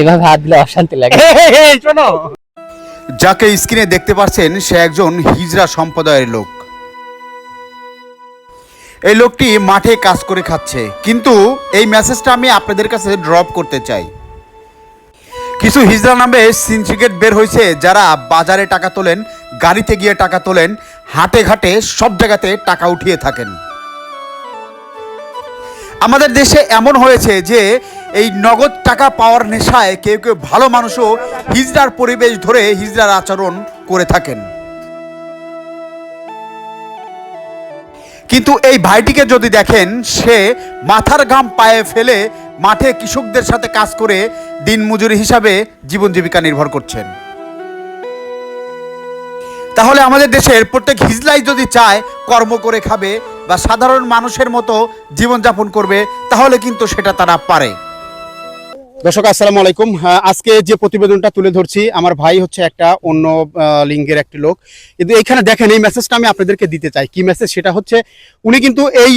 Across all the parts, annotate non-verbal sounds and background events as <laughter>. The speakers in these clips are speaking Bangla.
এভাবে হাত দিলে অশান্তি লাগে। <laughs> শোনো। যাকে স্ক্রিনে দেখতে পাচ্ছেন সে একজন হিজড়া সম্প্রদায়ের লোক। এই লোকটি মাঠে কাজ করে খাচ্ছে। কিন্তু এই মেসেজটা আমি আপনাদের কাছে ড্রপ করতে চাই। কিছু হিজড়া নামে সিন্ডিকেট বের হয়েছে যারা বাজারে টাকা তোলেন গাড়িতে গিয়ে টাকা তোলেন হাটে ঘাটে সব জায়গাতে টাকা উঠিয়ে থাকেন। আমাদের দেশে এমন হয়েছে যে এই নগদ টাকা পাওয়ার নেশায় কেউ কেউ ভালো মানুষও হিজড়ার পরিবেশ ধরে হিজড়ার আচরণ করে থাকেন। কিন্তু এই ভাইটিকে যদি দেখেন, সে মাথার ঘাম পায়ে ফেলে মাঠে কৃষকদের সাথে কাজ করে দিনমজুরি হিসাবে জীবন জীবিকা নির্ভর করছেন। তাহলে আমাদের দেশের প্রত্যেক হিজলাই যদি চায় কর্ম করে খাবে বা সাধারণ মানুষের মতো জীবনযাপন করবে, তাহলে কিন্তু সেটা তারা পারে। দর্শক, আসসালামু আলাইকুম। আজকে যে প্রতিবেদনটা তুলে ধরছি, আমার ভাই হচ্ছে একটা অন্য লিঙ্গের একটি লোক। কিন্তু এখানে দেখেন, এই মেসেজটা আমি আপনাদেরকে দিতে চাই। কি মেসেজ সেটা হচ্ছে, উনি কিন্তু এই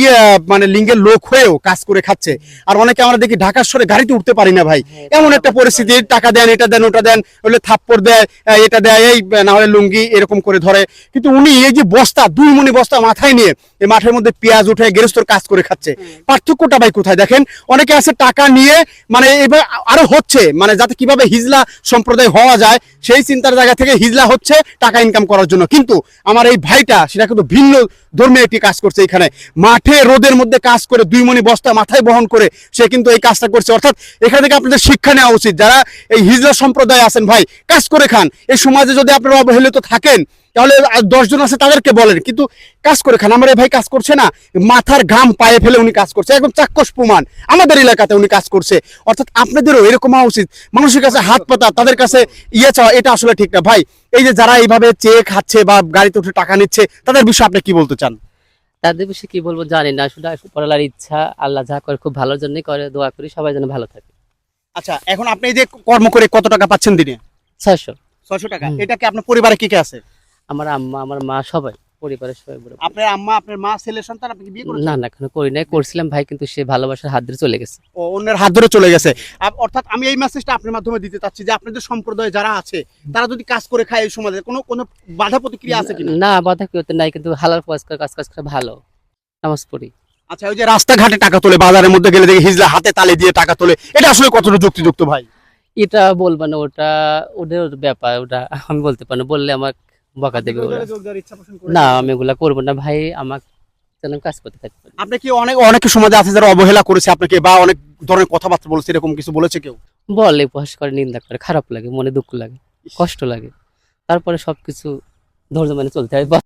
মানে লিঙ্গের লোক হয়েও কাজ করে খাচ্ছে। আর অনেকে আমরা দেখি ঢাকার শহরে গাড়িতে উঠতে পারি না ভাই। এমন একটা পরিস্থিতি, টাকা দেন, এটা দেন, ওটা দেন, হলে থাপ্পড় দেয় এটা দেয়, এই, না হলে লুঙ্গি এরকম করে ধরে। কিন্তু উনি এই যে বস্তা, দুই মনি বস্তা মাথায় নিয়ে, এই মাঠের মধ্যে পেঁয়াজ উঠে গেরস্তর কাজ করে খাচ্ছে। পার্থক্যটা ভাই কোথায়? দেখেন, অনেকে আছে টাকা নিয়ে মানে এবার আরও হচ্ছে মানে যাতে কীভাবে হিজলা সম্প্রদায় হওয়া যায়, সেই চিন্তার জায়গা থেকে হিজলা হচ্ছে টাকা ইনকাম করার জন্য। কিন্তু আমার এই ভাইটা, সেটা কিন্তু ভিন্ন ধর্মে একটি কাজ করছে এখানে। মাঠে রোদের মধ্যে কাজ করে দুই মনি বস্তা মাথায় বহন করে সে কিন্তু এই কাজটা করছে। অর্থাৎ এখান থেকে আপনাদের শিক্ষা নেওয়া উচিত। যারা এই হিজলা সম্প্রদায় আছেন ভাই, কাজ করে খান। এই সমাজে যদি আপনারা অবহেলিত থাকেন তাহলে দশজন আছে তাদেরকে বলেন। কিন্তু কাজ করে খান। আমার এই ভাই কাজ করছে না মাথার ঘাম পায়ে ফেলে উনি কাজ করছে। একদম চাক্ষুষ প্রমাণ। আমাদের এলাকাতে উনি কাজ করছে। অর্থাৎ আপনাদেরও এরকম হওয়া উচিত। মানুষের কাছে হাত পাতা তাদের কাছে ইয়ে চাওয়া এটা আসলে ঠিক না। ভাই এই যে যারা এইভাবে চেয়ে খাচ্ছে বা গাড়িতে উঠে টাকা নিচ্ছে তাদের বিষয়ে আপনি কি বলতে চান? তাদের বিষয়ে কি বলব জানি না। শুধু পড়ালার ইচ্ছা আল্লাহ যা করে খুব ভালোর জন্যই করে। দোয়া করি সবাই যেন ভালো থাকে। আচ্ছা এখন আপনি যে কর্ম করে কত টাকা পাচ্ছেন দিনে? ছয়শো। ছয়শো টাকা। হুম। এটা কি আপনার পরিবারে কি কে আছে? আমার আম্মা আমার মা সবাই পরিবারের সবাই বড় ভাই। আপনার আম্মা আপনার মা ছেলে সন্তান আপনি কি বিয়ে করেছেন? না না এখনও করি নাই। করছিলাম ভাই কিন্তু সে ভালোবাসার হাত ধরে চলে গেছে। ও অন্যের হাত ধরে চলে গেছে। অর্থাৎ আমি এই মেসেজটা আপনার মাধ্যমে দিতে চাচ্ছি যে আপনাদের সম্প্রদায়ে যারা আছে তারা যদি কাজ করে খায় এই সমাজে কোনো কোনো বাধা প্রতিক্রিয়া আছে কিনা? না বাধা কি নাই কিন্তু হালাল কাজ করে কাজ কাজ করে ভালো। নামাজ পড়ি। আচ্ছা ওই যে রাস্তাঘাটে টাকা তোলে বাজারের মধ্যে গেলে দেখি হিজলা হাতে তালে দিয়ে টাকা তোলে এটা আসলে কতটা যুক্তিযুক্ত ভাই? এটা বলব না ওটা ওদের ব্যাপার ওটা আমি বলতে পারি বললে আমার বকা দেবে ওরা না আমি এগুলা করব না ভাই আমাকে কাজ করতে থাকবে আপনি কি অনেক অনেক সমাজে আছে যারা অবহেলা করেছে আপনাকে বা অনেক ধরনের কথাবার্তা বলেছে এরকম কিছু বলেছে কেউ? বলে উপহাস করে নিন্দা করে খারাপ লাগে মনে দুঃখ লাগে কষ্ট লাগে। তারপরে সবকিছু ধৈর্য মানে চলতে হয়।